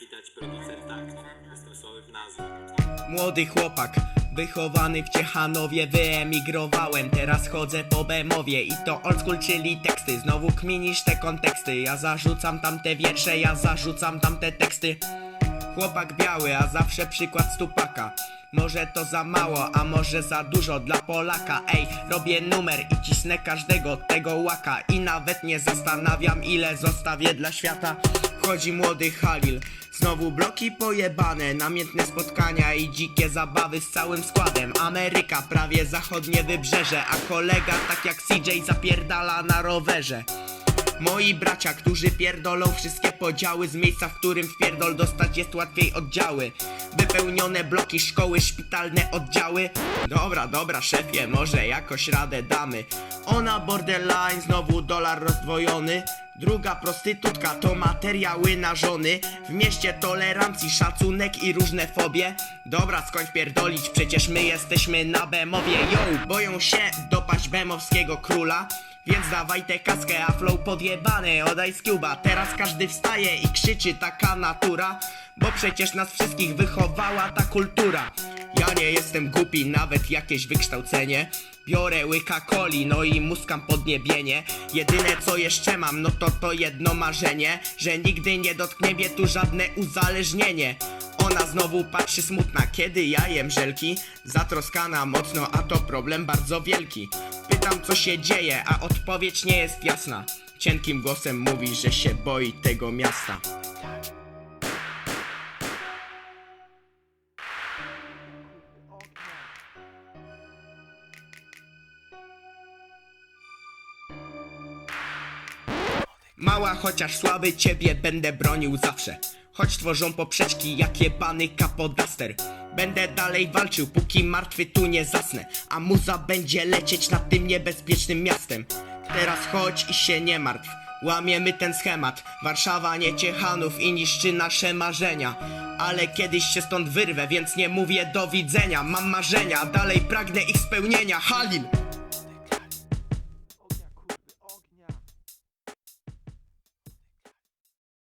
widać producent takt, bezstresowy w nazwie. Młody chłopak, wychowany w Ciechanowie Wyemigrowałem, teraz chodzę po Bemowie I to old school, czyli teksty. Znowu kminisz te konteksty. Ja zarzucam tamte wiersze, ja zarzucam tamte teksty. Chłopak biały, a zawsze przykład stupaka. Może to za mało, a może za dużo dla Polaka. Ej, robię numer i cisnę każdego tego łaka. I nawet nie zastanawiam ile zostawię dla świata Chodzi młody Halil. Znowu bloki pojebane, namiętne spotkania i dzikie zabawy z całym składem. Ameryka, prawie zachodnie wybrzeże A kolega tak jak CJ zapierdala na rowerze. Moi bracia, którzy pierdolą wszystkie podziały Z miejsca, w którym w pierdol dostać jest łatwiej oddziały. Wypełnione bloki, szkoły, szpitalne oddziały. Dobra, dobra szefie, może jakoś radę damy. Ona borderline, znowu dolar rozdwojony Druga prostytutka to materiały na żony. W mieście tolerancji, szacunek i różne fobie. Dobra, skończ pierdolić, przecież my jesteśmy na Bemowie. Yo, boją się dopaść bemowskiego króla. Więc dawaj tę kaskę, a flow podjebany od Ice Cube'a Teraz każdy wstaje i krzyczy taka natura. Bo przecież nas wszystkich wychowała ta kultura. Ja nie jestem głupi, nawet jakieś wykształcenie Biorę łyka coli, no i muskam podniebienie. Jedyne co jeszcze mam, no to to jedno marzenie Że nigdy nie dotknie mnie tu żadne uzależnienie. Ona znowu patrzy smutna, kiedy ja jem żelki. Zatroskana mocno, a to problem bardzo wielki. Pytam co się dzieje, a odpowiedź nie jest jasna. Cienkim głosem mówi, że się boi tego miasta Mała, chociaż słaby, ciebie będę bronił zawsze. Choć tworzą poprzeczki jak jebany kapodaster Będę dalej walczył, póki martwy tu nie zasnę. A muza będzie lecieć nad tym niebezpiecznym miastem. Teraz chodź i się nie martw. Łamiemy ten schemat. Warszawa nie Ciechanów i niszczy nasze marzenia. Ale kiedyś się stąd wyrwę, więc nie mówię do widzenia. Mam marzenia, dalej pragnę ich spełnienia. Halil!